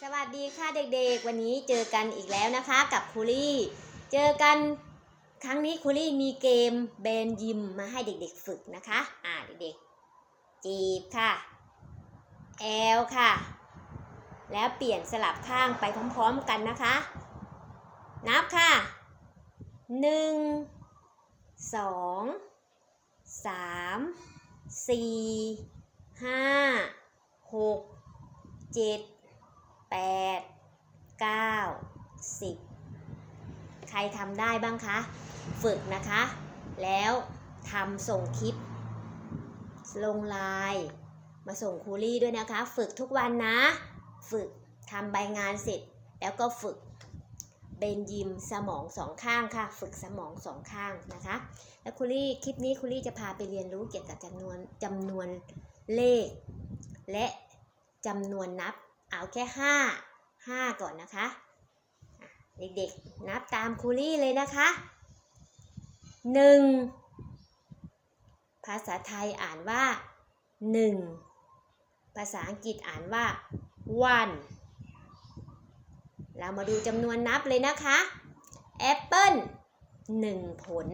สวัสดีค่ะเด็กๆ วันนี้เจอกันอีกแล้วนะคะกับครูลี่ เจอกันครั้งนี้ครูลี่มีเกมเบนยิมมาให้เด็กๆฝึกนะคะ อ่าเด็กๆ จีบค่ะ แอลค่ะ แล้วเปลี่ยนสลับข้างไปพร้อมๆกันนะคะ นับค่ะหนึ่งสองสามสี่ห้าหกเจ็ด แปดเก้าสิบใครทำได้บ้างคะ ฝึกนะคะ แล้วทำส่งคลิป ลงไลน์มาส่งครูลี่ด้วยนะคะ ฝึกทุกวันนะ ฝึกทำใบงานเสร็จ แล้วก็ฝึกเบนยิมสมองสองข้างค่ะ ฝึกสมองสองข้างนะคะ แล้วครูลี่คลิปนี้ครูลี่จะพาไปเรียนรู้เกี่ยวกับจำนวนจำนวนเลข และจำนวนนับ เอาแค่ห้าห้าก่อนนะคะ เด็กๆนับตามครูลี่เลยนะคะหนึ่งภาษาไทยอ่านว่าหนึ่งภาษาอังกฤษอ่านว่า one เรามาดูจำนวนนับเลยนะคะแอปเปิ้ลหนึ่งผล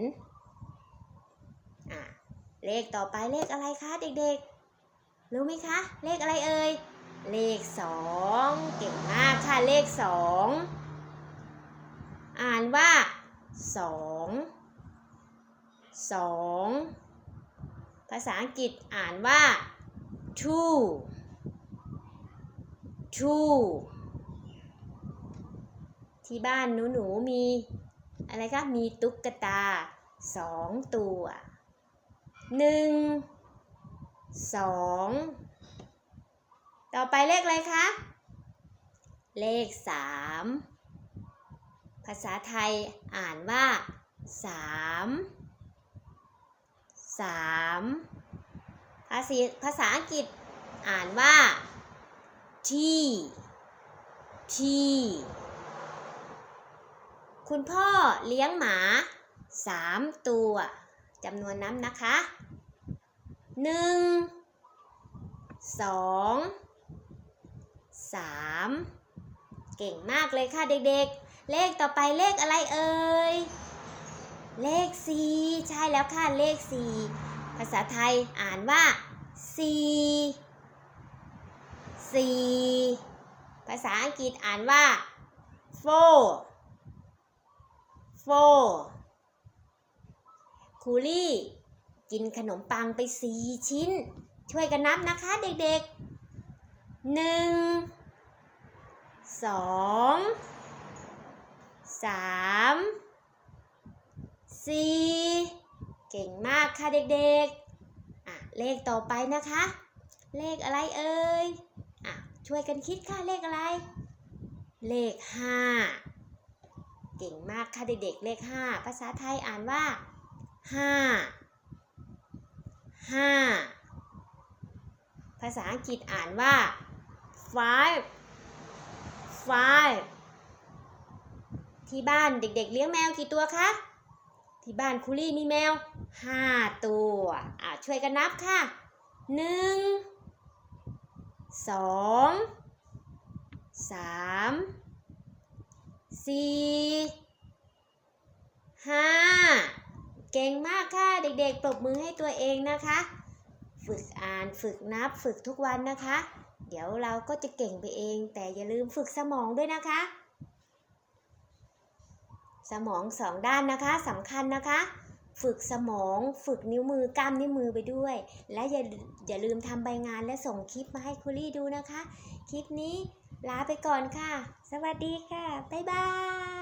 เลขต่อไปเลขอะไรคะเด็กๆ รู้ไหมคะ เลขอะไรเอ่ย เลขสองเก่งมากค่ะเลขสองอ่านว่าสองสองภาษาอังกฤษอ่านว่า two two ที่บ้านหนูหนูมี อะไรคะ มีตุ๊กตาสองตัวหนึ่งสอง ต่อไปเลขอะไรคะ เลขสามภาษาไทยอ่านว่าสามสามภาษาภาษาอังกฤษอ่านว่าที่ที่คุณพ่อเลี้ยงหมาสามตัวจำนวนน้ำนะคะหนึ่งสอง สามเก่งมากเลยค่ะเด็กๆ เลขต่อไปเลขอะไรเอ่ย เลขสี่ใช่แล้วค่ะเลขสี่ภาษาไทยอ่านว่าสี่สี่ภาษาอังกฤษอ่านว่า four four คูลี่ กินขนมปังไปสี่ชิ้น ช่วยกันนับนะคะเด็กๆหนึ่ง สองสามสี่เก่งมากค่ะเด็กๆอะเลขต่อไปนะคะ เลขอะไรเอ่ยอะช่วยกันคิดค่ะเลขอะไร เลขห้าเก่งมากค่ะเด็กๆ เลขห้าภาษาไทยอ่านว่าห้าห้าภาษาอังกฤษอ่านว่า five five ที่บ้านเด็กๆ เลี้ยงแมวกี่ตัวคะ ที่บ้านคุลี่มีแมวห้าตัวอ่าช่วยกันนับค่ะหนึ่งสองสามสี่ห้าเก่งมากค่ะ เด็กๆ ปรบมือให้ตัวเองนะคะ ฝึกอ่านฝึกนับฝึกทุกวันนะคะ เดี๋ยวเราก็จะเก่งไปเอง แต่อย่าลืมฝึกสมองด้วยนะคะ สมองสองด้านนะคะสำคัญนะคะ ฝึกสมองฝึกนิ้วมือกล้ามนิ้วมือไปด้วย และอย่าอย่าลืมทำใบงานและส่งคลิปมาให้คุรี่ดูนะคะ คลิปนี้ลาไปก่อนค่ะ สวัสดีค่ะ บ๊ายบาย